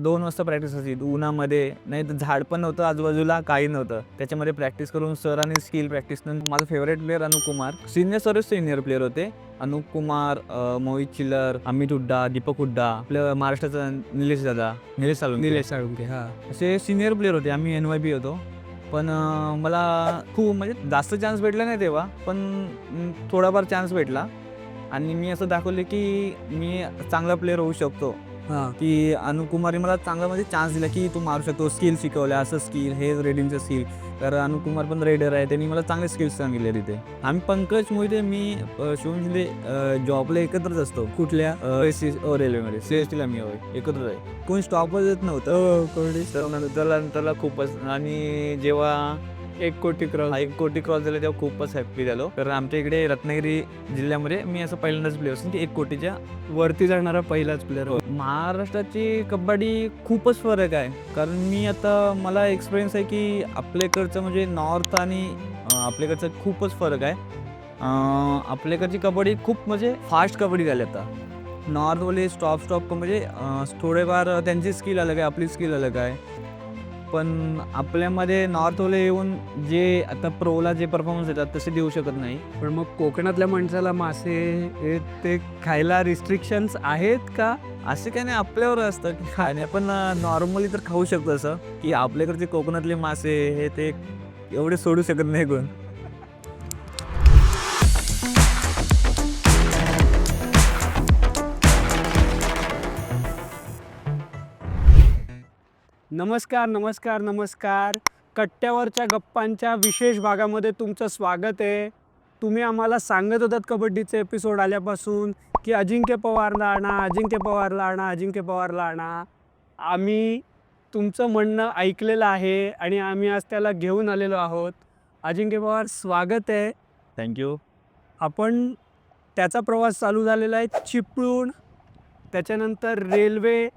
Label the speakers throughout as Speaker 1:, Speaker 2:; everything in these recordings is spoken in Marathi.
Speaker 1: दोन वाजता प्रॅक्टिस असायची उन्हामध्ये. नाही तर झाड पण नव्हतं आजूबाजूला काही नव्हतं. त्याच्यामध्ये प्रॅक्टिस करून सर आणि स्किल प्रॅक्टिस माझा favourite player Anup Kumar. Senior सर्वच सिनियर प्लेअर होते. अनुप कुमार मोहित चिल्लर अमित हुड्डा दीपक हुड्डा आपलं महाराष्ट्राचा निलेश दादा निलेश साळुंके.
Speaker 2: निलेश साळुंके हा.
Speaker 1: असे सिनियर प्लेअर होते. आम्ही एन वाय पी होतो. पण मला खूप म्हणजे जास्त चान्स भेटला नाही तेव्हा. पण थोडाफार चान्स भेटला. आणि मी असं दाखवले की मी चांगला प्लेअर होऊ शकतो.
Speaker 2: हा.
Speaker 1: की अनुप कुमारने मला चांगला म्हणजे चान्स दिला की तू मारू शकतो. स्किल शिकवल्या असं स्किल हे रेडिंगचं स्किल तर अनुप कुमार पण रेडर आहे. त्यांनी मला चांगले स्किल्स सांगितले तिथे. आम्ही पंकज मोहिते मी शिवम शिंदे जॉबला एकत्रच असतो.
Speaker 2: कुठल्या?
Speaker 1: रेल्वेमध्ये सी एस टीला मी होय. एकत्रच आहे. कोणी स्टॉपच येत नव्हतं.
Speaker 2: हो
Speaker 1: नंतरला नंतरला खूपच. आणि जेव्हा
Speaker 2: एक कोटी क्रॉस
Speaker 1: एक कोटी क्रॉस झाले तेव्हा खूपच हॅप्पी झालो. कारण आमच्या इकडे रत्नागिरी जिल्ह्यामध्ये मी असं पहिल्यांदाच प्लेअर असून की एक कोटीच्या
Speaker 2: वरती जाणारा पहिलाच प्लेअर
Speaker 1: महाराष्ट्राची कबड्डी खूपच फरक आहे. कारण मी आता मला एक्सपिरियन्स आहे की आपल्याकडचं म्हणजे नॉर्थ आणि आपल्याकडचं खूपच फरक आहे. आपल्याकडची कबड्डी खूप म्हणजे फास्ट कबड्डी झाली आता. नॉर्थवाले स्टॉप स्टॉप म्हणजे थोडेफार त्यांची स्किल अलग आहे आपली स्किल अलग आहे. पण आपल्यामध्ये नॉर्थवाले येऊन जे आता प्रोला जे परफॉर्मन्स येतात तसे देऊ शकत नाही.
Speaker 2: पण मग कोकणातल्या माणसाला मासे हे ते खायला रिस्ट्रिक्शन्स आहेत का?
Speaker 1: असं काही नाही आपल्यावर असतं की खाणे पण नॉर्मली तर खाऊ शकतो असं की आपल्याकडचे कोकणातले मासे हे ते एवढे सोडू शकत नाही कोण.
Speaker 2: नमस्कार नमस्कार नमस्कार. कट्ट्यावरच्या गप्पांच्या विशेष भागामध्ये तुमचं स्वागत आहे. तुम्ही आम्हाला सांगत होतात कबड्डीचे एपिसोड आल्यापासून की अजिंक्य पवारला आणा अजिंक्य पवारला आणा अजिंक्य पवारला आणा आम्ही तुमचं म्हणणं ऐकलेलं आहे आणि आम्ही आज त्याला घेऊन आलेलो आहोत. अजिंक्य पवार स्वागत आहे.
Speaker 1: थँक्यू
Speaker 2: आपण त्याचा प्रवास चालू झालेला आहे चिपळूण त्याच्यानंतर रेल्वे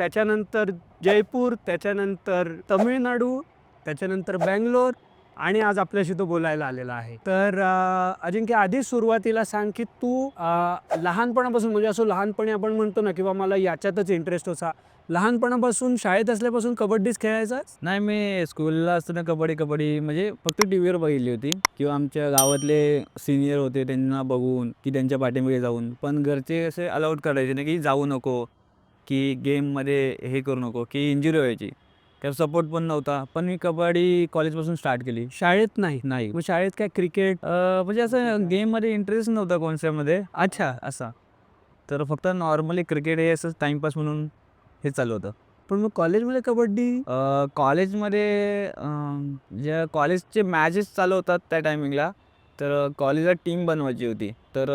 Speaker 2: त्याच्यानंतर जयपूर त्याच्यानंतर तमिळनाडू त्याच्यानंतर बँगलोर आणि आज आपल्याशी तो बोलायला आलेला आहे. तर अजिंक्य आधीच सुरुवातीला सांग की तू लहानपणापासून म्हणजे असं लहानपणी आपण म्हणतो ना किंवा मला याच्यातच इंटरेस्ट होता. लहानपणापासून शाळेत असल्यापासून कबड्डीच खेळायचा
Speaker 1: नाही मी स्कूलला असताना कबड्डी कबड्डी म्हणजे फक्त टी व्हीवर बघितली होती. किंवा आमच्या गावातले सिनियर होते त्यांना बघून की त्यांच्या पाठीमागे जाऊन. पण घरचे असे अलाउड करायचे नाही की जाऊ नको. की गेममध्ये हे करू नको की इंजुरी व्हायची. त्या सपोर्ट पण नव्हता. पण मी कबड्डी कॉलेजपासून स्टार्ट केली.
Speaker 2: शाळेत नाही?
Speaker 1: नाही.
Speaker 2: मग शाळेत काय क्रिकेट
Speaker 1: म्हणजे असं गेममध्ये इंटरेस्ट नव्हता कॉन्सेप्टमध्ये
Speaker 2: अच्छा
Speaker 1: असा. तर फक्त नॉर्मली क्रिकेट हे असं टाइमपास म्हणून हे चालू होतं.
Speaker 2: पण मग कॉलेजमध्ये कबड्डी?
Speaker 1: कॉलेजमध्ये ज्या कॉलेजचे मॅचेस चालू होतात त्या टायमिंगला तर कॉलेजला टीम बनवायची होती. तर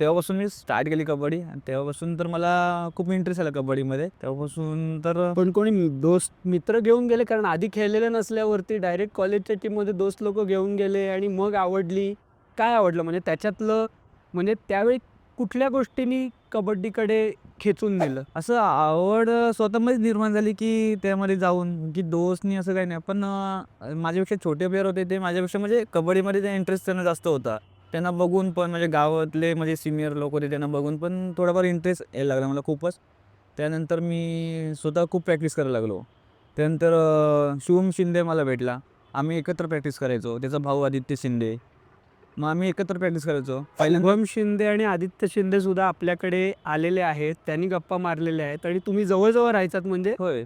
Speaker 1: तेव्हापासून मी स्टार्ट केली कबड्डी. आणि तेव्हापासून तर मला खूप इंटरेस्ट आला कबड्डीमध्ये. तेव्हापासून तर
Speaker 2: पण कोणी दोस्त मित्र घेऊन गेले? कारण आधी खेळलेले नसल्यावरती डायरेक्ट कॉलेजच्या टीममध्ये दोस्त लोक घेऊन गेले आणि मग आवडली. काय आवडलं? म्हणजे त्याच्यातलं म्हणजे त्यावेळी कुठल्या गोष्टींनी कबड्डीकडे खेचून दिलं
Speaker 1: असं आवड स्वतःमध्येच निर्माण झाली की त्यामध्ये जाऊन की दोस्तनी असं काही नाही. पण माझ्यापेक्षा छोटे प्लेअर होते ते माझ्यापेक्षा म्हणजे कबड्डीमध्ये त्या इंटरेस्ट त्यांना जास्त होता. त्यांना बघून पण म्हणजे गावातले म्हणजे सिनियर लोक होते त्यांना बघून पण थोडाफार इंटरेस्ट यायला लागला मला खूपच. त्यानंतर मी स्वतः खूप प्रॅक्टिस करायला लागलो. त्यानंतर शुभम शिंदे मला भेटला. आम्ही एकत्र प्रॅक्टिस करायचो. त्याचा भाऊ आदित्य शिंदे. मग आम्ही एकत्र प्रॅक्टिस करायचो.
Speaker 2: शुभम शिंदे आणि आदित्य शिंदे सुद्धा आपल्याकडे आलेले आहेत. त्यांनी गप्पा मारलेल्या आहेत आणि तुम्ही जवळजवळ राहायचात म्हणजे?
Speaker 1: होय.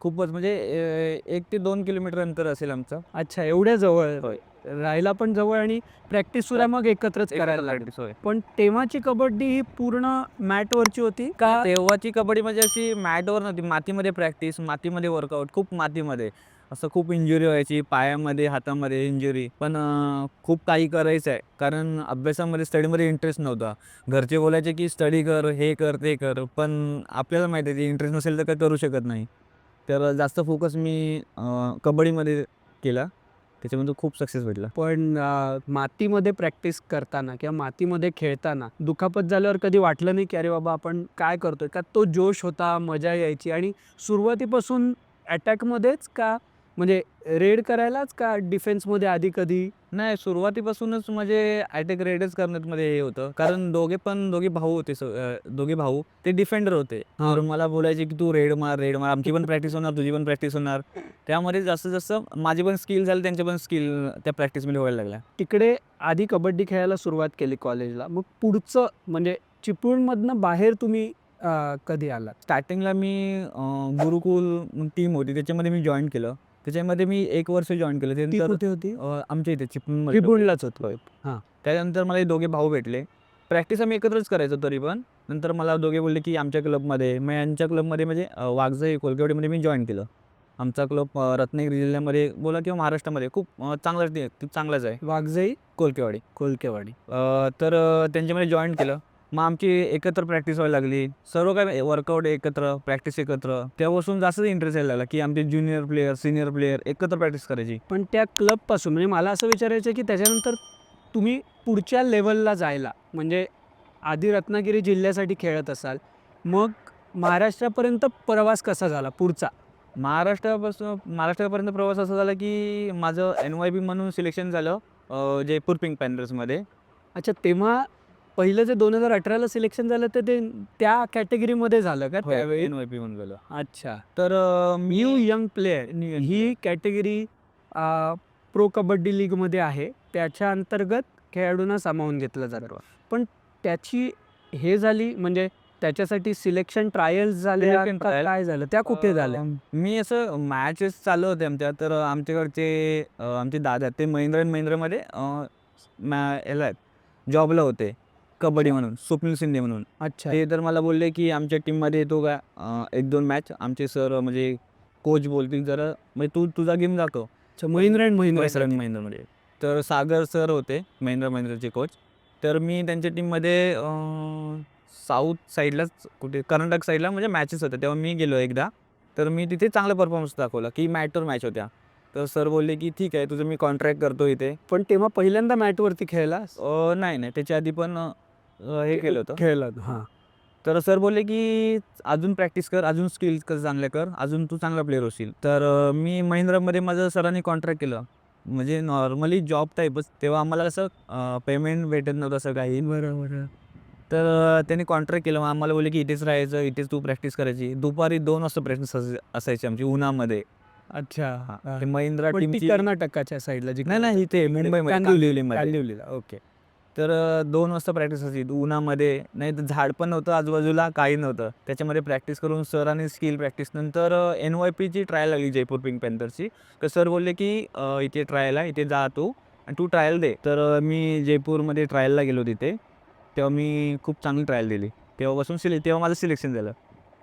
Speaker 1: खूपच म्हणजे अं, एक ते दोन किलोमीटर अंतर असेल आमचं.
Speaker 2: अच्छा एवढ्या जवळ?
Speaker 1: होय.
Speaker 2: राहायला पण जवळ आणि प्रॅक्टिस सुद्धा मग एकत्रच करायला लागली.
Speaker 1: होय.
Speaker 2: पण तेव्हाची कबड्डी ही पूर्ण मॅटवरची होती का?
Speaker 1: तेव्हाची कबड्डी म्हणजे अशी मॅटवर नव्हती. मातीमध्ये प्रॅक्टिस मातीमध्ये वर्कआउट खूप मातीमध्ये. असं खूप इंजुरी व्हायची पायामध्ये हातामध्ये इंजुरी पण खूप काही करायचं आहे कारण अभ्यासामध्ये स्टडीमध्ये इंटरेस्ट नव्हता. घरचे बोलायचे की स्टडी कर हे कर ते कर. पण आपल्याला माहिती आहे इंटरेस्ट नसेल तर काही करू शकत नाही. तर जास्त फोकस मी कबड्डीमध्ये केला. त्याच्यामध्ये खूप सक्सेस भेटला.
Speaker 2: पण मातीमध्ये प्रॅक्टिस करताना किंवा मातीमध्ये खेळताना दुखापत झाल्यावर कधी वाटलं नाही की अरे बाबा आपण काय करतोय? का तो जोश होता मजा यायची आणि सुरुवातीपासून अटॅकमध्येच का म्हणजे रेड करायलाच का डिफेन्समध्ये आधी कधी?
Speaker 1: नाही सुरुवातीपासूनच म्हणजे ॲटॅक रेडच करण्यामध्ये हे होतं. कारण दोघे पण दोघे भाऊ होते स- अं, दोघे भाऊ. ते डिफेंडर होते.
Speaker 2: हा.
Speaker 1: तर मला बोलायचे की तू रेड मार रेड मार. आमची पण प्रॅक्टिस होणार तुझी पण प्रॅक्टिस होणार. त्यामध्ये जास्तीत जास्त माझी पण स्किल झाली त्यांचे पण स्किल त्या प्रॅक्टिसमध्ये व्हायला लागल्या.
Speaker 2: तिकडे आधी कबड्डी खेळायला सुरुवात केली कॉलेजला मग पुढचं म्हणजे चिपळूणमधनं बाहेर तुम्ही अं, कधी आलात?
Speaker 1: स्टार्टिंगला मी अं, गुरुकुल टीम होती. त्याच्यामध्ये मी जॉईन केलं. त्याच्यामध्ये मी एक वर्ष जॉईन केलं. त्यानंतर
Speaker 2: होती?
Speaker 1: अं, आमच्या इथे चिपळूणमध्ये
Speaker 2: चिपळूणलाच होतो
Speaker 1: त्यानंतर मला हे दोघे भाऊ भेटले. प्रॅक्टिस आम्ही एकत्रच करायचो तरी पण. नंतर मला दोघे बोलले की आमच्या क्लबमध्ये मग यांच्या क्लबमध्ये म्हणजे अं, वाघजाई कोलकेवाडीमध्ये मी जॉईन केलं. आमचा क्लब रत्नागिरी जिल्ह्यामध्ये बोला किंवा महाराष्ट्रामध्ये खूप अं, चांगला ते- चांगलाच आहे.
Speaker 2: वाघजाई
Speaker 1: कोलकेवाडी.
Speaker 2: कोलकेवाडी.
Speaker 1: अं, तर अं, त्यांच्यामध्ये जॉईन केलं. मग आमची एकत्र प्रॅक्टिस व्हायला लागली. सर्व काय वर्कआउट एकत्र प्रॅक्टिस एकत्र. तेव्हापासून जास्त इंटरेस्ट यायला लागला की आमचे ज्युनियर प्लेयर सिनियर प्लेयर एकत्र प्रॅक्टिस करायची.
Speaker 2: पण त्या क्लबपासून म्हणजे मला असं विचारायचं आहे की त्याच्यानंतर तुम्ही पुढच्या लेवलला जायला म्हणजे आधी रत्नागिरी जिल्ह्यासाठी खेळत असाल मग महाराष्ट्रापर्यंत प्रवास कसा झाला पुढचा?
Speaker 1: महाराष्ट्रापासून महाराष्ट्रापर्यंत प्रवास असा झाला की माझं एन वाय बी म्हणून सिलेक्शन झालं जयपूर पिंक पॅन्थर्समध्ये
Speaker 2: अच्छा तेव्हा पहिलं जे दोन हजार अठराला सिलेक्शन झालं तर ते त्या कॅटेगरीमध्ये झालं का त्यावेळी?
Speaker 1: एन वाय पी म्हणून झालं
Speaker 2: अच्छा.
Speaker 1: तर
Speaker 2: न्यू
Speaker 1: मी
Speaker 2: यंग प्लेयर ही कॅटेगरी प्रो कबड्डी लीगमध्ये आहे. त्याच्या अंतर्गत खेळाडूंना सामावून घेतलं जातं. पण त्याची हे झाली म्हणजे त्याच्यासाठी सिलेक्शन ट्रायल्स झाले? काय झालं? त्या कुठे झाल्या?
Speaker 1: मी असं मॅचेस चालू होते आमच्या. तर आमच्याकडचे आमचे दादा ते महिंद्रा अँड महिंद्रामध्ये याला आहेत. जॉबला होते. कबड्डी म्हणून स्वप्नील शिंदे म्हणून.
Speaker 2: अच्छा.
Speaker 1: ते तर मला बोलले की आमच्या टीममध्ये येतो का? अं, एक दोन मॅच आमचे सर म्हणजे कोच बोलतील जरा. म्हणजे तू तुझा गेम दाखव.
Speaker 2: अच्छा महिंद्रा अँड महिंद्रा.
Speaker 1: अँड महिंद्रामध्ये तर सागर सर होते महिंद्रा महिंद्राचे कोच तर मी त्यांच्या टीममध्ये साऊथ साईडलाच कुठे कर्नाटक साईडला म्हणजे मॅचेस होत्या तेव्हा मी गेलो एकदा. तर मी तिथे चांगला परफॉर्मन्स दाखवला की मॅटवर मॅच होत्या. तर सर बोलले की ठीक आहे तुझं मी कॉन्ट्रॅक्ट करतो इथे.
Speaker 2: पण तेव्हा पहिल्यांदा मॅटवरती खेळला
Speaker 1: अं, नाही नाही. त्याच्या आधी पण अं, हे केलं होतं.
Speaker 2: खेळला हां.
Speaker 1: तर सर बोलले की अजून प्रॅक्टिस कर अजून स्किल्स कसं चांगले कर अजून तू चांगला प्लेअर होशील. तर अं, मी महिंद्रामध्ये माझं सरांनी कॉन्ट्रॅक्ट केलं. म्हणजे नॉर्मली जॉब टाईपच तेव्हा आम्हाला कसं पेमेंट भेटत नव्हतं असं काही.
Speaker 2: बरोबर
Speaker 1: तर अं, त्यांनी कॉन्ट्रॅक्ट केलं. मग आम्हाला बोलले की इथेच राहायचं इथेच तू प्रॅक्टिस करायची. दुपारी दोन वाजता प्रॅक्टिस असायची आमची उन्हामध्ये.
Speaker 2: अच्छा.
Speaker 1: हा. ते महिंद्रा
Speaker 2: पण ती
Speaker 1: टीमची
Speaker 2: कर्नाटकाच्या साईडला जी
Speaker 1: नाही नाही इथे मुंबईमध्ये
Speaker 2: कांदिवली-
Speaker 1: कांदिवलीमध्ये.
Speaker 2: कांदिवलीला ओके.
Speaker 1: तर दोन वाजता प्रॅक्टिस असायची उन्हामध्ये नाही तर झाड पण नव्हतं आजूबाजूला काही नव्हतं. त्याच्यामध्ये प्रॅक्टिस करून सर आणि स्किल प्रॅक्टिस नंतर एन वाय पीची ट्रायल लागली जयपूर पिंक पॅन्थरची तर सर बोलले की इथे ट्रायल आहे इथे जा तू आणि तू ट्रायल दे. तर मी जयपूरमध्ये ट्रायलला गेलो तिथे. तेव्हा मी खूप चांगली ट्रायल दिली. तेव्हापासून सिले तेव्हा माझं सिलेक्शन झालं.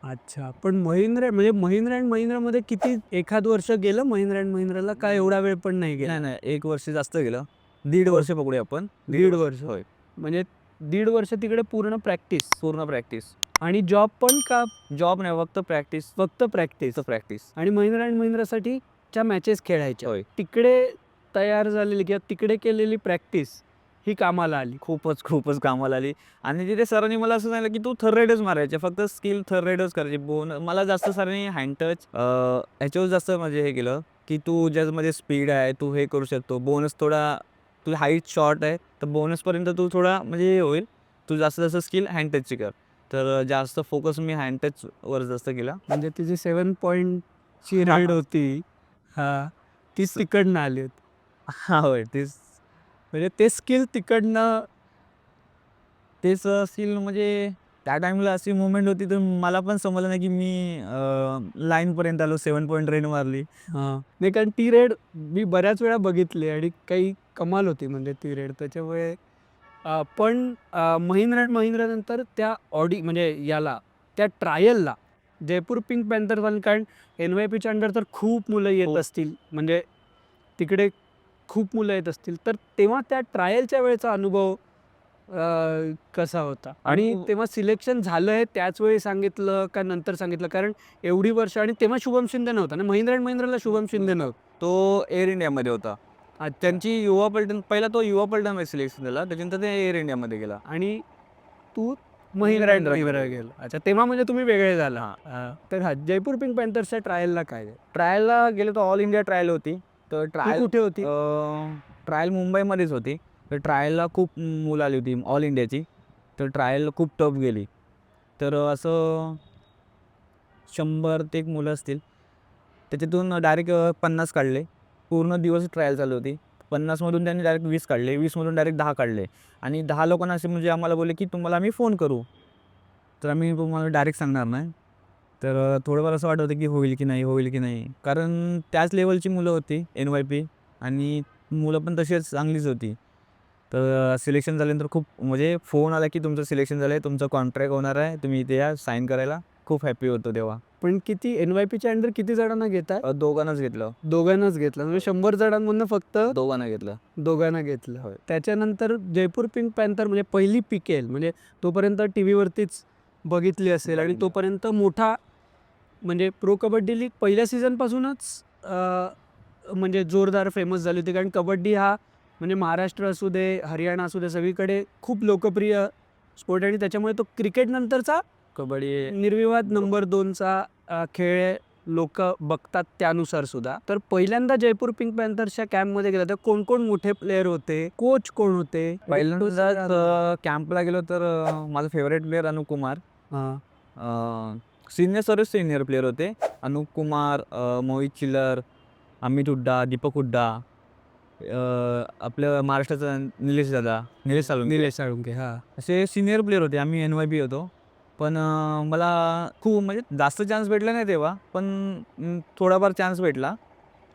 Speaker 2: अच्छा. पण महिंद्रा म्हणजे महिंद्रा अँड महिंद्रामध्ये किती एखाद वर्ष गेलं महिंद्रा अँड महिंद्राला? काय एवढा वेळ पण नाही गेला?
Speaker 1: नाही नाही. एक वर्ष जास्त गेलं. दीड. वर्ष पकडूया आपण.
Speaker 2: दीड वर्ष.
Speaker 1: होय.
Speaker 2: म्हणजे दीड वर्ष तिकडे पूर्ण प्रॅक्टिस.
Speaker 1: पूर्ण प्रॅक्टिस.
Speaker 2: आणि जॉब पण का?
Speaker 1: जॉब नाही फक्त प्रॅक्टिस.
Speaker 2: फक्त प्रॅक्टिस.
Speaker 1: प्रॅक्टिस.
Speaker 2: आणि महिंद्रा अँड महिंद्रासाठी च्या मॅचेस खेळायच्या
Speaker 1: होय.
Speaker 2: तिकडे तयार झालेली किंवा तिकडे केलेली प्रॅक्टिस ही कामाला आली.
Speaker 1: खूपच खूपच कामाला आली. आणि तिथे सरांनी मला असं सांगितलं की तू थर्ड रेडच मारायचे फक्त स्किल थर्ड रेडच करायचे. बोन मला जास्त सरांनी हँड टच ह्याच्यावर जास्त म्हणजे हे केलं की तू ज्यामध्ये स्पीड आहे तू हे करू शकतो. बोनस थोडा तुझी हाईट शॉर्ट आहे तर बोनसपर्यंत तू थोडा म्हणजे हे होईल. तू जास्त जास्त स्किल हँड टचची कर. तर जास्त फोकस मी हँड टचवर जास्त केला.
Speaker 2: म्हणजे तिची सेवन पॉईंटची राईड होती. हा. तीच तिकडनं आली होती.
Speaker 1: हा होय तेच
Speaker 2: म्हणजे ते स्किल तिकडनं
Speaker 1: तेच स्किल म्हणजे त्या टाईमला अशी मुवमेंट होती तर मला पण समजलं नाही की मी लाईनपर्यंत आलो सेवन पॉईंट रेन मारली.
Speaker 2: हां. नाही कारण ती रेड मी बऱ्याच वेळा बघितली आणि काही कमाल होती म्हणजे ती रेड त्याच्यामुळे पण महिंद्रा अँड महिंद्रानंतर त्या ऑडी म्हणजे याला त्या ट्रायलला जयपूर पिंक पॅन्थर कारण एन वाय पीच्या अंडर तर खूप मुलं येत
Speaker 1: हो.
Speaker 2: असतील. म्हणजे तिकडे खूप मुलं येत असतील. तर तेव्हा त्या ट्रायलच्या वेळेचा अनुभव अं, कसा होता? आणि तेव्हा सिलेक्शन झालं आहे त्याच वेळी सांगितलं का नंतर सांगितलं? कारण एवढी वर्ष आणि तेव्हा शुभम शिंदे नव्हता ना? महिंद्रा अँड महिंद्राला शुभम शिंदे नव्हतं.
Speaker 1: तो एअर इंडियामध्ये होता. त्यांची युवा पलटन पहिला तो युवा पलटनमध्ये सिलेक्शन झाला त्याच्यानंतर ते एअर इंडियामध्ये गेला.
Speaker 2: आणि तू महिंद्रा अँड महिंद्रा गेलो. अच्छा तेव्हा म्हणजे तुम्ही वेगळे झाला. हा. तर हा जयपूर पिंक पॅन्थर्सच्या ट्रायलला काय?
Speaker 1: ट्रायलला गेलो तर ऑल इंडिया ट्रायल होती. तर
Speaker 2: ती
Speaker 1: ट्रायल
Speaker 2: कुठे होती?
Speaker 1: ट्रायल मुंबईमध्येच होती. तर ट्रायलला खूप मुलं आली होती ऑल इंडियाची तर ट्रायल खूप टफ गेली. तर असं शंभर ते एक मुलं असतील. त्याच्यातून डायरेक्ट पन्नास काढले. पूर्ण दिवस ट्रायल चालू होती. पन्नासमधून त्यांनी डायरेक्ट वीस काढले. वीसमधून डायरेक्ट दहा काढले. आणि दहा लोकांना असे म्हणजे आम्हाला बोलले की तुम्हाला आम्ही फोन करू. तर आम्ही तुम्हाला डायरेक्ट सांगणार नाही. तर थोडंफार असं वाटत होतं की होईल की नाही होईल की नाही. कारण त्याच लेवलची मुलं होती एन वाय पी आणि मुलं पण तशीच चांगलीच होती. तर सिलेक्शन झाल्यानंतर खूप म्हणजे फोन आला की तुमचं सिलेक्शन झालं आहे तुमचं कॉन्ट्रॅक्ट होणार आहे तुम्ही इथे या साईन करायला. खूप हॅपी होतो तेव्हा.
Speaker 2: पण किती एन वाय पीच्या अंडर किती जणांना घेताय
Speaker 1: अ, दोघांनाच घेतलं.
Speaker 2: दोघांनाच घेतलं. म्हणजे शंभर जणांमधनं फक्त
Speaker 1: दोघांना घेतलं.
Speaker 2: दोघांना घेतलं.
Speaker 1: होय.
Speaker 2: त्याच्यानंतर जयपूर पिंक पॅन्थर म्हणजे पहिली पिकेल. म्हणजे तोपर्यंत टी व्हीवरतीच बघितली असेल आणि. तोपर्यंत मोठा म्हणजे प्रो कबड्डी लीग पहिल्या सीझनपासूनच म्हणजे जोरदार फेमस झाली होती. कारण कबड्डी हा म्हणजे महाराष्ट्र असू दे हरियाणा असू दे सगळीकडे खूप लोकप्रिय स्पोर्ट आणि त्याच्यामुळे तो क्रिकेट नंतरचा
Speaker 1: कबड्डी
Speaker 2: निर्विवाद नंबर दोनचा खेळ लोक बघतात त्यानुसार सुद्धा. तर पहिल्यांदा जयपूर पिंक पॅन्थर्सच्या कॅम्पमध्ये गेला तर कोण कोण मोठे प्लेअर होते? कोच कोण होते?
Speaker 1: पहिल्यांदाच कॅम्पला गेलो तर माझा favourite player Anup Kumar. Senior सर्व सिनियर प्लेअर होते. अनुप कुमार मोहित चिल्लर अमित हुड्डा दीपक हुड्डा. अ, आपलं महाराष्ट्राचा निलेश दादा निलेश साळुंके.
Speaker 2: निलेश साळुंके हा.
Speaker 1: असे सिनियर प्लेअर होते आम्ही एन वाय बी होतो. पण मला खूप म्हणजे जास्त चान्स भेटला नाही तेव्हा पण थोडाफार चान्स भेटला.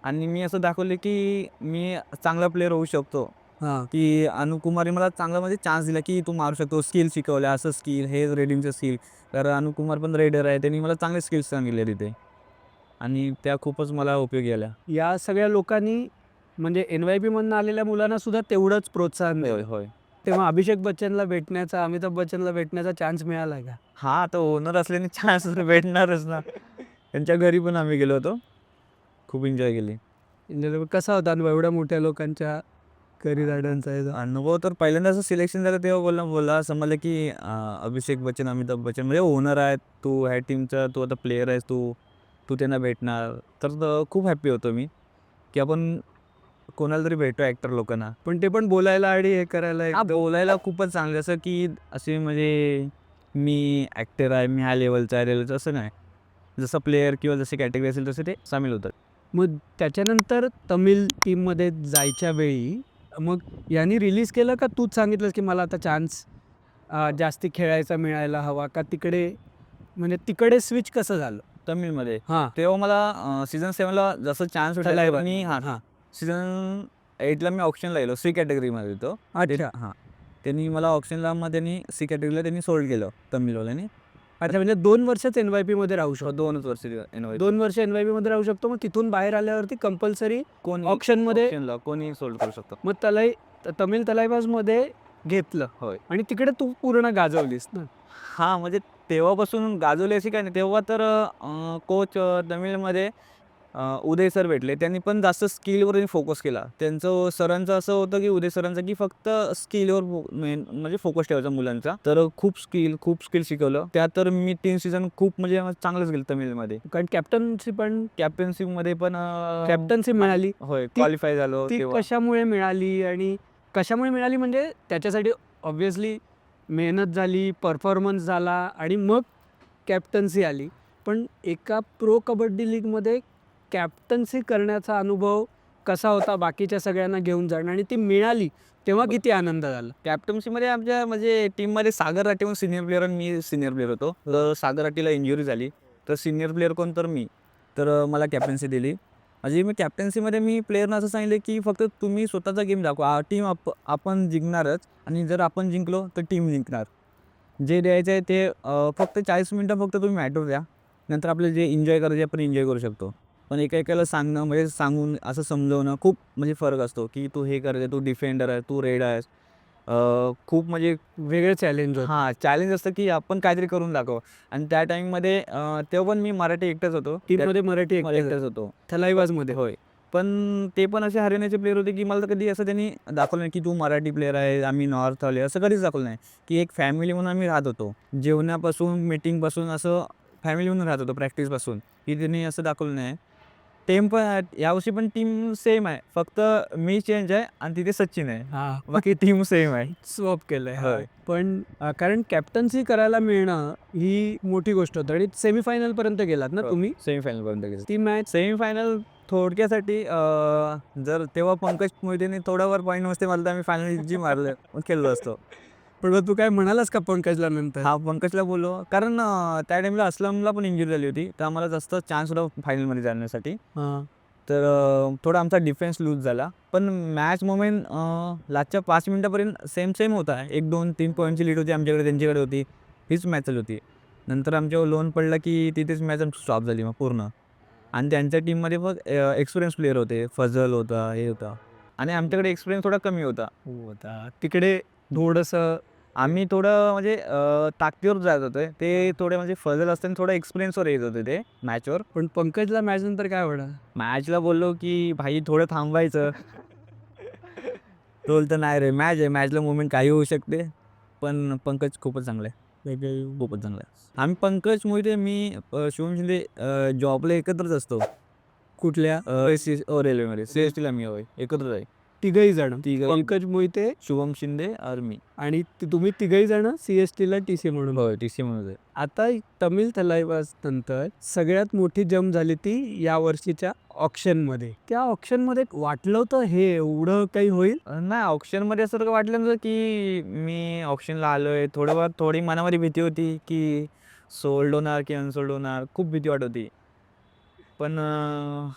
Speaker 1: आणि मी असं दाखवलं की मी चांगला प्लेअर होऊ शकतो.
Speaker 2: हा.
Speaker 1: की अनुप कुमारने मला चांगला म्हणजे चान्स दिला की तू मारू शकतो. स्किल शिकवलं असं स्किल हे रेडिंगचं स्किल तर अनुप कुमार पण रेडर आहे त्यांनी मला चांगले स्किल्स सांगितले तिथे. आणि त्या खूपच मला उपयोगी आल्या.
Speaker 2: या सगळ्या लोकांनी म्हणजे एन वाय मधनं आलेल्या मुलांना सुद्धा तेवढंच प्रोत्साहन
Speaker 1: होय होय.
Speaker 2: तेव्हा अभिषेक बच्चनला भेटण्याचा अमिताभ बच्चनला भेटण्याचा चान्स मिळाला का?
Speaker 1: हा आता ओनर असल्याने चान्स भेटणारच ना. त्यांच्या घरी पण आम्ही गेलो होतो. खूप एन्जॉय केली.
Speaker 2: म्हणजे कसा होता अनुभव? एवढ्या मोठ्या लोकांच्या घरी जाण्याचा याचा?
Speaker 1: अनुभव तर पहिल्यांदा असं सिलेक्शन झालं तेव्हा बोलला बोलला समजलं की अं, अभिषेक बच्चन अमिताभ बच्चन म्हणजे ओनर आहेत. तू ह्या टीमचा तू आता प्लेअर आहेस तू. तू त्यांना भेटणार. तर खूप हॅप्पी होतो मी. की आपण कोणाला तरी भेटतो ॲक्टर लोकांना.
Speaker 2: पण ते पण बोलायला आणि हे करायला
Speaker 1: बोलायला खूपच चांगलं. असं की असे म्हणजे मी ॲक्टर आहे मी ह्या लेवलचा आहे लेवलचं असं नाही. जसं प्लेअर किंवा जसे कॅटेगरी असेल तसे ते सामील होतात.
Speaker 2: मग त्याच्यानंतर तमिळ टीममध्ये जायच्या वेळी मग यांनी रिलीज केलं का तूच सांगितलंस की मला आता चान्स जास्ती खेळायचा मिळायला हवा? का तिकडे म्हणजे तिकडे स्विच कसं झालं?
Speaker 1: तमिळमध्ये.
Speaker 2: हां.
Speaker 1: तेव्हा मला सीझन सेवनला जसं चान्स. भेटला मी हां.
Speaker 2: हां.
Speaker 1: सीझन एटला मी ऑप्शनला गेलो सी कॅटेगरीमध्ये होतो
Speaker 2: अच्छा.
Speaker 1: हां. त्यांनी मला ऑप्शनला मग त्यांनी सी कॅटेगरीला त्यांनी सोल्ड केलं तमिळवाल्याने
Speaker 2: अच्छा म्हणजे दोन वर्षच एन वाय पीमध्ये राहू शकतो.
Speaker 1: दोनच वर्ष एनवाय
Speaker 2: दोन वर्ष एन वायमध्ये राहू शकतो मग तिथून बाहेर आल्यावरती कंपल्सरी
Speaker 1: कोणी
Speaker 2: ऑप्शनमध्ये
Speaker 1: कोणी सोल्ड करू शकतो?
Speaker 2: मग तलाई त- तमिळ तलायबाजमध्ये घेतलं.
Speaker 1: होय.
Speaker 2: आणि तिकडे तू पूर्ण गाजवलीस ना?
Speaker 1: हां म्हणजे तेव्हापासून गाजवली अशी काय नाही. तेव्हा तर कोच तमिळमध्ये उदय सर भेटले. त्यांनी पण जास्त स्किलवर फोकस केला. त्यांचं सरांचं असं होतं की उदय सरांचं की फक्त स्किलवर मेन म्हणजे फोकस ठेवायचा मुलांचा. तर खूप स्किल खूप स्किल शिकवलं. त्यात तर मी तीन सीझन खूप म्हणजे चांगलंच गेलं तमिळमध्ये
Speaker 2: कारण कॅप्टनसी पण
Speaker 1: कॅप्टन्सीमध्ये पण अं,
Speaker 2: कॅप्टन्सी मिळाली.
Speaker 1: होय क्वालिफाय झालो
Speaker 2: कशामुळे मिळाली आणि कशामुळे मिळाली म्हणजे त्याच्यासाठी ऑब्व्हियसली मेहनत झाली परफॉर्मन्स झाला आणि मग कॅप्टन्सी आली. पण एका प्रो कबड्डी लीगमध्ये कॅप्टन्सी करण्याचा अनुभव कसा होता बाकीच्या सगळ्यांना घेऊन जाणं? आणि ती मिळाली तेव्हा किती आनंद झाला?
Speaker 1: कॅप्टन्सीमध्ये आमच्या म्हणजे टीममध्ये सागर राठी म्हणून सिनियर प्लेअर आणि मी सिनियर प्लेअर होतो. तर सागर राठीला इंजुरी झाली. तर सिनियर प्लेअर कोण तर मी. तर मला कॅप्टन्सी दिली. म्हणजे मी कॅप्टन्सीमध्ये मी प्लेअरना असं सांगितलं की फक्त तुम्ही स्वतःचा गेम दाखवा. टीम आप आपण जिंकणारच. आणि जर आपण जिंकलो तर टीम जिंकणार. जे द्यायचं आहे ते फक्त चाळीस मिनटं फक्त तुम्ही मॅटर द्या. नंतर आपल्याला जे एन्जॉय करायचे आपण एन्जॉय करू शकतो. पण एका एकाला सांगणं म्हणजे सांगून असं समजवणं खूप म्हणजे फरक असतो की तू हे करायचं तू डिफेंडर आहे तू रेड आहेस. खूप म्हणजे
Speaker 2: वेगळं चॅलेंज
Speaker 1: हां चॅलेंज असतं की आपण काहीतरी करून दाखव आणि त्या टाईममध्ये तेव्हा पण मी मराठी एकटाच होतो.
Speaker 2: टीममध्ये मराठी एकटेच
Speaker 1: होतो.
Speaker 2: थलाईवाजमध्ये
Speaker 1: होय. पण ते पण असे हरियाणाचे प्लेअर होते की मला तर कधी असं त्यांनी दाखवलं नाही की तू मराठी प्लेअर आहे आम्ही नॉर्थवाले असं कधीच दाखवलं नाही. की एक फॅमिली म्हणून आम्ही राहत होतो. जेवणापासून मीटिंगपासून असं फॅमिली म्हणून राहत होतो प्रॅक्टिसपासून की त्यांनी असं दाखवलं नाही. टीम पण यावर्षी पण टीम सेम आहे. फक्त मी चेंज आहे आणि तिथे सचिन आहे.
Speaker 2: हा.
Speaker 1: बाकी टीम सेम आहे.
Speaker 2: स्वॉप केलंय
Speaker 1: होय.
Speaker 2: पण अ, कारण कॅप्टन्सी करायला मिळणं ही मोठी गोष्ट होती. आणि सेमीफायनल पर्यंत गेलात ना
Speaker 1: हो.
Speaker 2: तुम्ही?
Speaker 1: सेमीफायनल पर्यंत गेलो.
Speaker 2: ती मॅच
Speaker 1: सेमीफायनल थोडक्यासाठी अं, जर तेव्हा पंकज मोहितेने थोडावर पॉईंट नसते मला तर आम्ही फायनल जी मारलं खेळलो असतो.
Speaker 2: पण मग तू काय म्हणालास का पंकजला नंतर?
Speaker 1: हा पंकजला बोललो. कारण अं, त्या टाइमला असलमला पण इंजुरी झाली होती. तर आम्हाला जास्त चान्स होता फायनलमध्ये जाण्यासाठी.
Speaker 2: हा.
Speaker 1: तर अं, थोडा आमचा डिफेन्स लूज झाला. पण मॅच मोमेंट लास्टच्या पाच मिनटापर्यंत सेम सेम होता. एक दोन तीन पॉईंटची लीड होती आमच्याकडे त्यांच्याकडे होती. हीच मॅच चालू होती. नंतर आमच्यावर लोन पडला की तिथेच मॅच स्टॉप झाली मग पूर्ण. आणि त्यांच्या टीममध्ये मग एक्सपिरियन्स प्लेअर होते. फजल होता हे होता. आणि आमच्याकडे एक्सपिरियन्स थोडा कमी होता.
Speaker 2: हो आता. तिकडे थोडस
Speaker 1: आम्ही थोडं म्हणजे ताकदीवर जात होते. ते थोडे म्हणजे फजल असताना थोडं एक्सपिरियन्सवर येत होते ते मॅचवर
Speaker 2: पण पंकजला मॅच नंतर काय होणार?
Speaker 1: मॅचला बोललो की भाई थोडं थांबायचं. तो बोलतो नाही रे मॅच आहे. मॅचला मुवमेंट काही होऊ शकते. पण पंकज खूपच चांगला आहे. खूपच चांगला आहे. आम्ही पंकज मोहिते मी शिवम शिंदे जॉबला एकत्रच असतो.
Speaker 2: कुठल्या?
Speaker 1: सी रेल्वेमध्ये सी एस टीला मी होय. एकत्रच आहे.
Speaker 2: तिघही जण.
Speaker 1: तिघही.
Speaker 2: पंकज मोहिते
Speaker 1: शुभम शिंदे आर्मी
Speaker 2: आणि ती- तुम्ही तिघही जण सी एस टीला टी सी म्हणून.
Speaker 1: होय टी सी म्हणून.
Speaker 2: आता तमिळ थलाईवास नंतर सगळ्यात मोठी जम झाली ती या वर्षीच्या ऑप्शनमध्ये त्या ऑप्शनमध्ये वाटलं होतं हे एवढं काही होईल?
Speaker 1: नाही ऑप्शनमध्ये असं तर वाटलं नव्हतं की मी ऑप्शनला आलो आहे थोडंफार थोडी मनामध्ये भीती होती की सोल्ड होणार की अनसोल्ड होणार. खूप भीती वाटत होती. पण अं,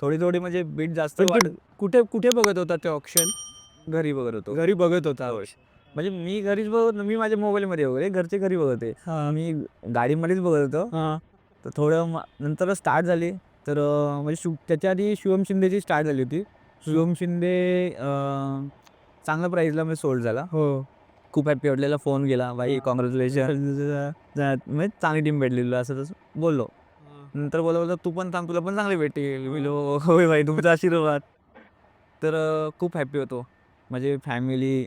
Speaker 1: थोडी थोडी म्हणजे बीट जास्त
Speaker 2: पण
Speaker 1: वाढ-
Speaker 2: कुठे कुठे बघत होता ते ऑप्शन
Speaker 1: घरी बघत होतो.
Speaker 2: घरी बघत होता
Speaker 1: होय. म्हणजे मी घरीच बघत मी माझ्या मोबाईलमध्ये वगैरे घरचे घरी बघत होते.
Speaker 2: हा.
Speaker 1: मी गाडीमध्येच बघत होतो.
Speaker 2: हा.
Speaker 1: तर थोडं म- नंतर स्टार्ट झाली. तर अं, म्हणजे त्याच्या आधी शिवम शिंदेची स्टार्ट झाली होती. शिवम शिंदे अं, चांगल्या प्राईजला म्हणजे सोल्ड झाला.
Speaker 2: हो.
Speaker 1: खूप हॅपी वाटलेला फोन गेला भाई कॉंग्रॅच्युलेशन म्हणजे चांगली टीम भेटली तुला असं तसं बोललो. नंतर बोला बोलता तू पण थांब तुला पण चांगली भेटेल. मी लो होय भाई तुमचा आशीर्वाद. तर अं, खूप हॅपी होतो. म्हणजे फॅमिली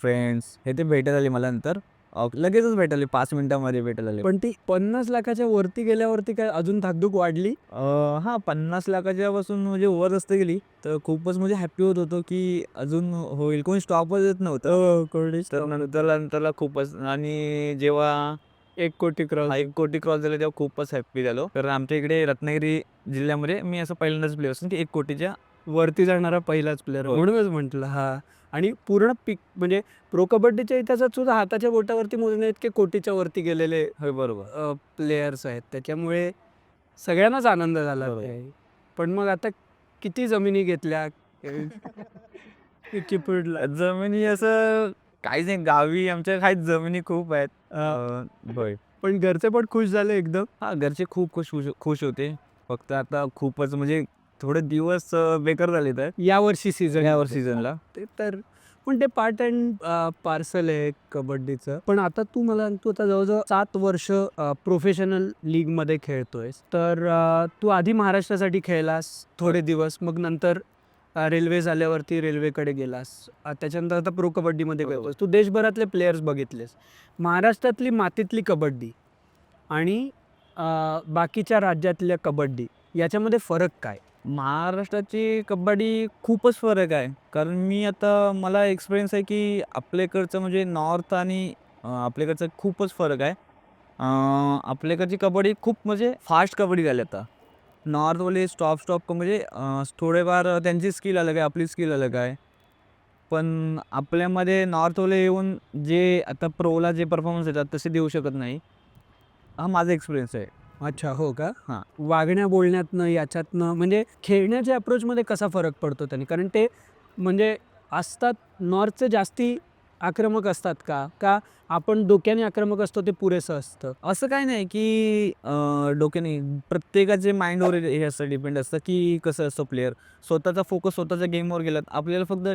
Speaker 1: फ्रेंड्स हे ते भेटत आले मला नंतर. अं, लगेचच भेटले पाच मिनिटामध्ये भेटत आले.
Speaker 2: पण ती पन्नास लाखाच्या वरती गेल्यावरती काय अजून धाकधूक वाढली?
Speaker 1: अं, हा पन्नास लाखाच्या पासून म्हणजे वर रस्ते गेली. तर खूपच म्हणजे हॅपी होत होतो की अजून होईल. कोणी स्टॉपच येत नव्हतं. तर नंतर नंतरला खूपच. आणि जेव्हा
Speaker 2: एक कोटी क्रॉस
Speaker 1: हा एक कोटी क्रॉस झाले तेव्हा खूपच हॅप्पी झालो. कारण आमच्या इकडे रत्नागिरी जिल्ह्यामध्ये मी असं पहिल्यांदाच प्ले असतो की एक कोटीच्या
Speaker 2: वरती जाणारा पहिलाच प्लेअर. म्हणूनच म्हटलं हा. आणि पूर्ण पिक म्हणजे प्रो कबड्डीच्या इतिहासात सुद्धा हाताच्या बोटावरती मोजणे इतके कोटीच्या वरती गेलेले
Speaker 1: होय बरोबर.
Speaker 2: प्लेयर्स आहेत. त्याच्यामुळे सगळ्यांनाच आनंद झाला. पण मग आता किती जमिनी घेतल्या? चिपडला
Speaker 1: जमिनी असं काहीच नाही. गावी आमच्या काही जमिनी खूप आहेत. होय
Speaker 2: पण घरचे पण खुश झाले एकदम?
Speaker 1: हा घरचे खूप खुश खुश खुश होते. फक्त आता खूपच म्हणजे थोडे दिवस अं, बेकार झाले तर
Speaker 2: यावर्षी सीझन
Speaker 1: यावर सीझनला
Speaker 2: ते तर पण ते पार्ट अँड पार्सल आहे कबड्डीचं. पण आता तू मला तू आता जवळजवळ सात वर्ष प्रोफेशनल लीगमध्ये खेळतोयस. तर अ, तू आधी महाराष्ट्रासाठी खेळलास थोडे दिवस मग नंतर रेल्वे झाल्यावरती रेल्वेकडे गेलास. अ, त्याच्यानंतर आता प्रो कबड्डीमध्ये
Speaker 1: बरोबर.
Speaker 2: खेळतोस. तू देशभरातले प्लेयर्स बघितलेस. महाराष्ट्रातली मातीतली कबड्डी आणि अ, बाकीच्या राज्यातल्या कबड्डी याच्यामध्ये फरक काय?
Speaker 1: महाराष्ट्राची कबड्डी खूपच फरक आहे. कारण मी आता मला एक्सपिरियन्स आहे की आपल्याकडचं म्हणजे नॉर्थ आणि अं, आपल्याकडचं खूपच फरक आहे. अं, आपल्याकडची कबड्डी खूप म्हणजे फास्ट कबड्डी झाली आता. नॉर्थवाले स्टॉप स्टॉप म्हणजे थोडेफार त्यांची स्किल अलग आहे आपली स्किल अलग आहे. पण आपल्यामध्ये नॉर्थवाले येऊन जे आता प्रोला जे परफॉर्मन्स येतात तसे देऊ शकत नाही. हा माझा एक्सपिरियन्स आहे.
Speaker 2: अच्छा हो का?
Speaker 1: हां.
Speaker 2: वागण्या बोलण्यातनं याच्यातनं म्हणजे खेळण्याच्या अप्रोचमध्ये कसा फरक पडतो त्याने? कारण ते म्हणजे असतात नॉर्थचे जास्ती आक्रमक असतात का? का आपण डोक्याने आक्रमक असतो ते पुरेसं असतं?
Speaker 1: असं काही नाही की अं, डोक्याने प्रत्येकाचे माइंडवर हे असतं डिपेंड असतं की कसं असतं प्लेअर स्वतःचा फोकस स्वतःच्या गेमवर गेलात आपल्याला फक्त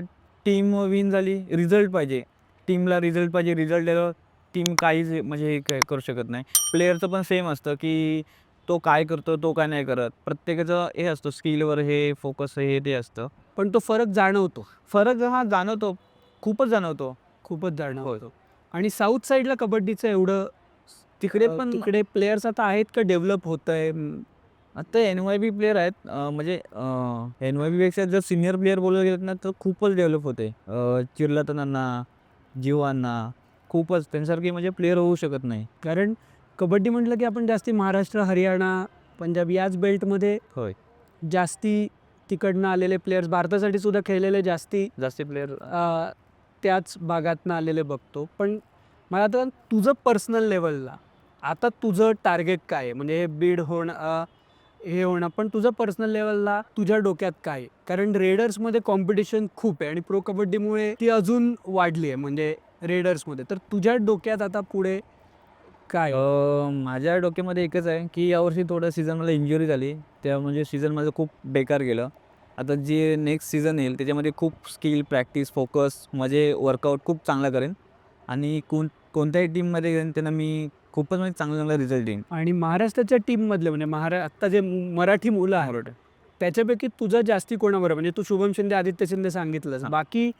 Speaker 1: टीम विन झाली रिझल्ट पाहिजे. टीमला रिझल्ट पाहिजे रिझल्ट दिल्यावर टीम काहीच म्हणजे हे काय करू शकत नाही. प्लेअरचं पण सेम असतं की तो काय करतो तो काय नाही करत. प्रत्येकाचं हे असतं स्किलवर हे फोकस हे ते असतं.
Speaker 2: पण तो फरक जाणवतो.
Speaker 1: फरक हा जाणवतो खूपच जाणवतो.
Speaker 2: खूपच जाणवतो आणि साऊथ साईडला कबड्डीचं एवढं
Speaker 1: तिकडे पण
Speaker 2: तिकडे प्लेयर्स आता आहेत का डेव्हलप होत आहे
Speaker 1: आता एन वाय बी प्लेअर आहेत. अं, म्हणजे एन वाय बीपेक्षा जर सिनियर प्लेअर बोललं गेलं ना तर खूपच डेव्हलप होते चिरलतनांना जीवांना खूपच त्यांच्यासारखी म्हणजे प्लेअर होऊ शकत नाही.
Speaker 2: कारण कबड्डी म्हटलं की आपण जास्ती महाराष्ट्र हरियाणा पंजाब याच बेल्टमध्ये
Speaker 1: होय.
Speaker 2: जास्ती तिकडनं आलेले प्लेयर्स भारतासाठी सुद्धा खेळलेले जास्ती
Speaker 1: जास्त प्लेअर
Speaker 2: अ, त्याच भागातनं आलेले बघतो. पण मला आता तुझं पर्सनल लेवलला आता तुझं टार्गेट काय आहे? म्हणजे हे बीड होणं हे होणं पण तुझं पर्सनल लेवलला तुझ्या डोक्यात काय आहे? कारण रेडर्समध्ये कॉम्पिटिशन खूप आहे आणि प्रो कबड्डीमुळे ती अजून वाढली आहे म्हणजे रेडर्समध्ये तर तुझ्या डोक्यात आता पुढे काय?
Speaker 1: माझ्या डोक्यामध्ये एकच आहे की यावर्षी थोडं सीझन मला इंजुरी झाली. त्या म्हणजे सीझन माझं खूप बेकार गेलं. आता जे नेक्स्ट सीझन येईल त्याच्यामध्ये खूप स्किल प्रॅक्टिस फोकस माझे वर्कआउट खूप चांगला करेन. आणि कोण कोणत्याही टीममध्ये घेईन त्यांना मी खूपच म्हणजे चांगला चांगला रिझल्ट देईन.
Speaker 2: आणि महाराष्ट्राच्या टीममधले म्हणजे महारा आत्ता जे मराठी मुलं आहेत त्याच्यापैकी तुझं जास्ती कोणाबरोबर म्हणजे तू शुभम शिंदे आदित्य शिंदे सांगितलंस.
Speaker 1: हां.
Speaker 2: बाकी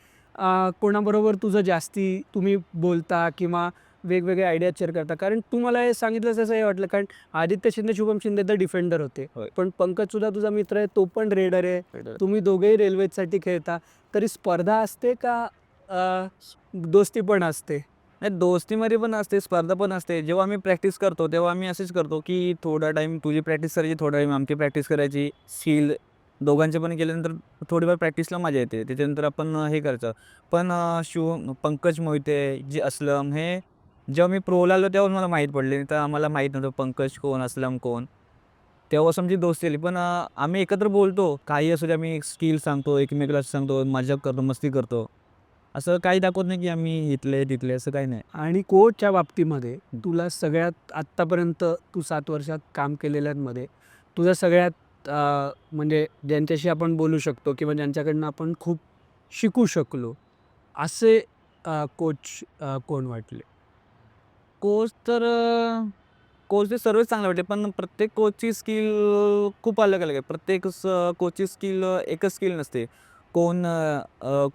Speaker 2: कोणाबरोबर तुझं जास्ती तुम्ही बोलता किंवा वेगवेगळे आयडिया शेअर करता कारण तू मला हे सांगितलंस असं हे वाटलं. कारण आदित्य शिंदे शुभम शिंदे तर डिफेंडर होते.
Speaker 1: होय.
Speaker 2: पण पंकज सुद्धा तुझा मित्र आहे तो पण रेडर आहे. तुम्ही दोघेही रेल्वेसाठी खेळता. तरी स्पर्धा असते का अं, दोस्ती पण असते?
Speaker 1: नाही दोस्तीमध्ये पण असते स्पर्धा पण असते. जेव्हा आम्ही प्रॅक्टिस करतो तेव्हा आम्ही असेच करतो की थोडा टाईम तुझी प्रॅक्टिस करायची थोडा टाईम आमची प्रॅक्टिस करायची. स्किल दोघांचे पण केल्यानंतर थोडीफार प्रॅक्टिसला मजा येते. त्याच्यानंतर आपण हे करायचं. पण अं, शिव पंकज मोहिते जे असलम हे जेव्हा मी प्रोला आलो तेव्हा मला माहीत पडले. तर आम्हाला माहीत नव्हतं पंकज कोण असलम कोण. तेव्हा आमची दोस्ती आली. पण आम्ही एकत्र बोलतो. काही असू दे आम्ही स्किल सांगतो एकमेकाला सांगतो मजा करतो मस्ती करतो. असं काही दाखवत नाही की आम्ही इथले तिथले असं काही नाही.
Speaker 2: आणि कोचच्या बाबतीमध्ये तुला सगळ्यात आत्तापर्यंत तू सात वर्षात काम केलेल्यांमध्ये तुझा सगळ्यात म्हणजे ज्यांच्याशी आपण बोलू शकतो किंवा ज्यांच्याकडनं आपण खूप शिकू शकलो असे कोच कोण वाटले?
Speaker 1: कोच तर कोच ते सर्वच चांगले वाटले पण प्रत्येक कोचची स्किल खूप अलग अलग आहे. प्रत्येक कोचची स्किल एकच स्किल नसते. कोण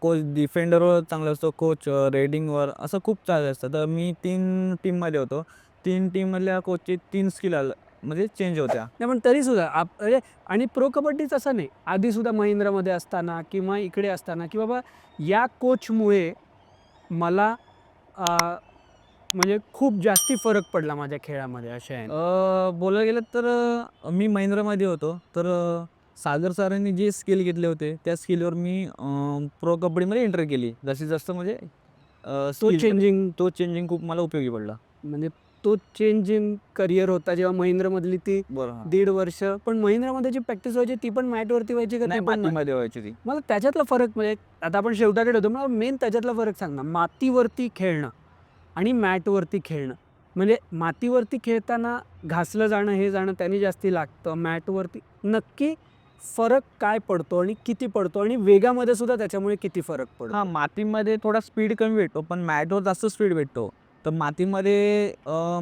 Speaker 1: कोच डिफेंडरवर चांगला असतो कोच रेडिंगवर असं खूप चांगलं असतं. तर मी तीन टीममध्ये होतो. तीन टीममधल्या कोचची तीन स्किल आलं म्हणजे चेंज होत्या.
Speaker 2: नाही पण तरी सुद्धा आप म्हणजे आणि प्रो कबड्डीच असं नाही. आधी सुद्धा महिंद्रामध्ये असताना किंवा इकडे असताना की बाबा या कोचमुळे मला म्हणजे खूप जास्ती फरक पडला माझ्या खेळामध्ये अशा आहे
Speaker 1: बोलायला गेलं तर मी महिंद्रामध्ये होतो. तर सागर सरांनी जे स्किल घेतले होते त्या स्किलवर मी प्रो कबड्डीमध्ये एंटर केली. जास्तीत जास्त म्हणजे
Speaker 2: तो चेंजिंग
Speaker 1: तो चेंजिंग खूप मला उपयोगी पडला.
Speaker 2: म्हणजे तो चेंजिंग करिअर होता जेव्हा महिंद्रामधली ती दीड वर्ष. पण महिंद्रामध्ये जी प्रॅक्टिस व्हायची ती पण मॅटवरती व्हायची का
Speaker 1: नाही मातीमध्ये व्हायची ती.
Speaker 2: मला त्याच्यातला फरक म्हणजे आता आपण शेवटाकडे होतो मला मेन त्याच्यातला फरक सांग ना मातीवरती खेळणं. आणि मॅटवरती खेळणं. म्हणजे मातीवरती खेळताना घासलं जाणं हे जाणं त्यांनी जास्ती लागतं. मॅटवरती नक्की फरक काय पडतो आणि किती पडतो आणि वेगामध्ये सुद्धा त्याच्यामुळे किती फरक पडतो?
Speaker 1: हां मातीमध्ये थोडा स्पीड कमी भेटतो पण मॅटवर जास्त स्पीड भेटतो. तर मातीमध्ये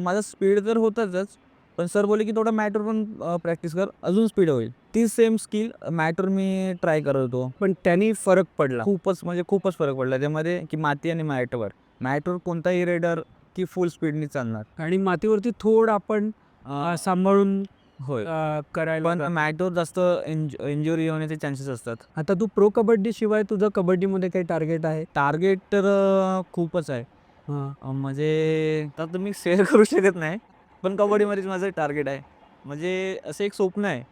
Speaker 1: माझा स्पीड तर होताच पण सर बोलले की थोडा मॅटवर पण प्रॅक्टिस कर अजून स्पीड होईल. ती सेम स्किल मॅटवर मी ट्राय करत होतो.
Speaker 2: पण त्यांनी फरक पडला.
Speaker 1: खूपच म्हणजे खूपच फरक पडला त्यामध्ये की माती आणि मॅटवर. मॅटवर कोणताही रेडर की फुल स्पीडनी चालणार.
Speaker 2: आणि मातीवरती थोडं आपण सांभाळून
Speaker 1: होय.
Speaker 2: करायला
Speaker 1: पण मॅटवर जास्त इंजुरी होण्याचे चान्सेस असतात.
Speaker 2: आता तू प्रो कबड्डी शिवाय तुझं कबड्डीमध्ये काही टार्गेट आहे?
Speaker 1: टार्गेट तर खूपच आहे. म्हणजे आता तर मी शेअर करू शकत नाही पण कबड्डीमध्येच माझं टार्गेट आहे. म्हणजे असं एक स्वप्न आहे.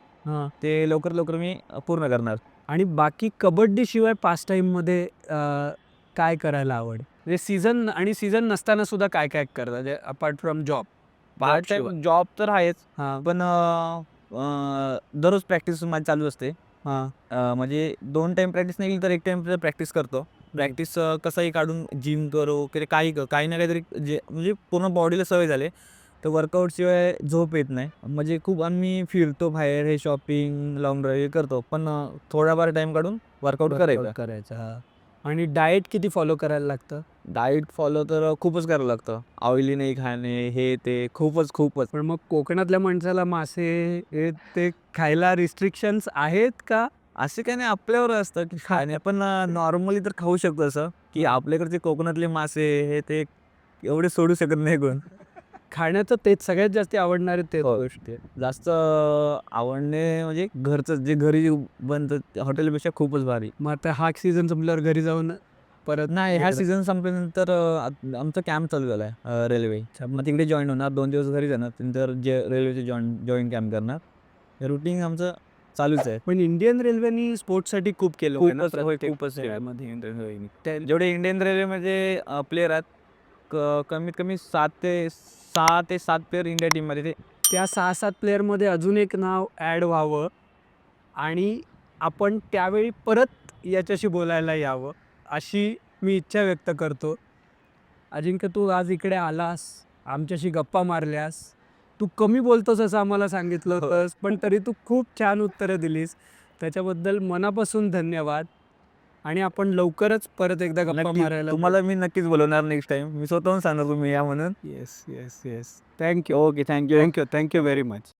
Speaker 1: ते लवकर लवकर मी पूर्ण करणार.
Speaker 2: आणि बाकी कबड्डी शिवाय पास टाईममध्ये काय करायला आवड? म्हणजे सीझन आणि सीझन नसताना सुद्धा काय काय करतात? म्हणजे apart from job
Speaker 1: part time job तर आहेच
Speaker 2: हां.
Speaker 1: पण अ, दररोज प्रॅक्टिस माझी चालू असते.
Speaker 2: हां.
Speaker 1: अ, म्हणजे दोन टाइम प्रॅक्टिस नाही केली तर एक टाइम प्रॅक्टिस करतो. प्रॅक्टिस कसंही काढून जिम करू किंवा काही क- काही ना काहीतरी जे म्हणजे पूर्ण बॉडीला सवय झाली तर वर्कआउटशिवाय झोप येत नाही. म्हणजे खूप आम्ही फिरतो बाहेर हे शॉपिंग लॉंग ड्राईव्ह करतो पण अ, थोडाफार टाइम काढून वर्कआउट करायचं.
Speaker 2: करायचं आणि डाएट किती फॉलो करायला लागतं?
Speaker 1: डाएट फॉलो तर खूपच करावं लागतं. ऑइली नाही खाणे हे ते खूपच खूपच.
Speaker 2: पण मग कोकणातल्या माणसाला मासे हे ते खायला रिस्ट्रिक्शन्स आहेत का?
Speaker 1: असे काही नाही आपल्यावर असतं की खाणे. आपण नॉर्मली तर खाऊ शकतो असं की आपल्याकडचे कोकणातले मासे हे ते एवढे सोडू शकत नाही कोण.
Speaker 2: खाण्याचं तेच सगळ्यात जास्त आवडणारे ते
Speaker 1: हो.
Speaker 2: गोष्टी आहेत.
Speaker 1: जास्त आवडणे म्हणजे घरचं जे घरी बनतं हॉटेलपेक्षा खूपच भारी
Speaker 2: मग आता हा सीझन संपल्यावर घरी जाऊन परत
Speaker 1: नाही ह्या सीझन संपल्यानंतर अं, आत- आमचा कॅम्प चालू झाला आहे रेल्वे मग तिकडे जॉईन होणार दोन दिवस घरी जाणार नंतर जे रेल्वेचे जॉईन जॉईन कॅम्प करणार हे रुटीन आमचं चालूच आहे
Speaker 2: पण इंडियन रेल्वेनी स्पोर्ट्ससाठी खूप केलं ना
Speaker 1: खूपच होय,
Speaker 2: प्रत्येक
Speaker 1: खूपच आहे.
Speaker 2: खेळामध्ये.
Speaker 1: त्या- जेवढे इंडियन रेल्वेमध्ये प्लेयर आहेत क- कमीत कमी सात ते सहा ते सात प्लेयर इंडिया टीममध्ये ते.
Speaker 2: त्या सहा सात प्लेअरमध्ये अजून एक नाव ॲड व्हावं आणि आपण त्यावेळी परत याच्याशी बोलायला यावं अशी मी इच्छा व्यक्त करतो. अजिंक्य तू आज इकडे आलास आमच्याशी गप्पा मारल्यास. तू कमी बोलतोस असं आम्हाला सांगितलं होतंस पण तरी तू खूप छान उत्तरं दिलीस. त्याच्याबद्दल मनापासून धन्यवाद. आणि आपण लवकरच परत एकदा गप्पा
Speaker 1: नक्की-
Speaker 2: मारायला
Speaker 1: तुम्हाला मी नक्कीच बोलवणार नेक्स्ट टाइम मी स्वतःहून सांगणार तुम्ही या म्हणून.
Speaker 2: Yes yes yes thank you
Speaker 1: okay thank you
Speaker 2: thank you thank you very much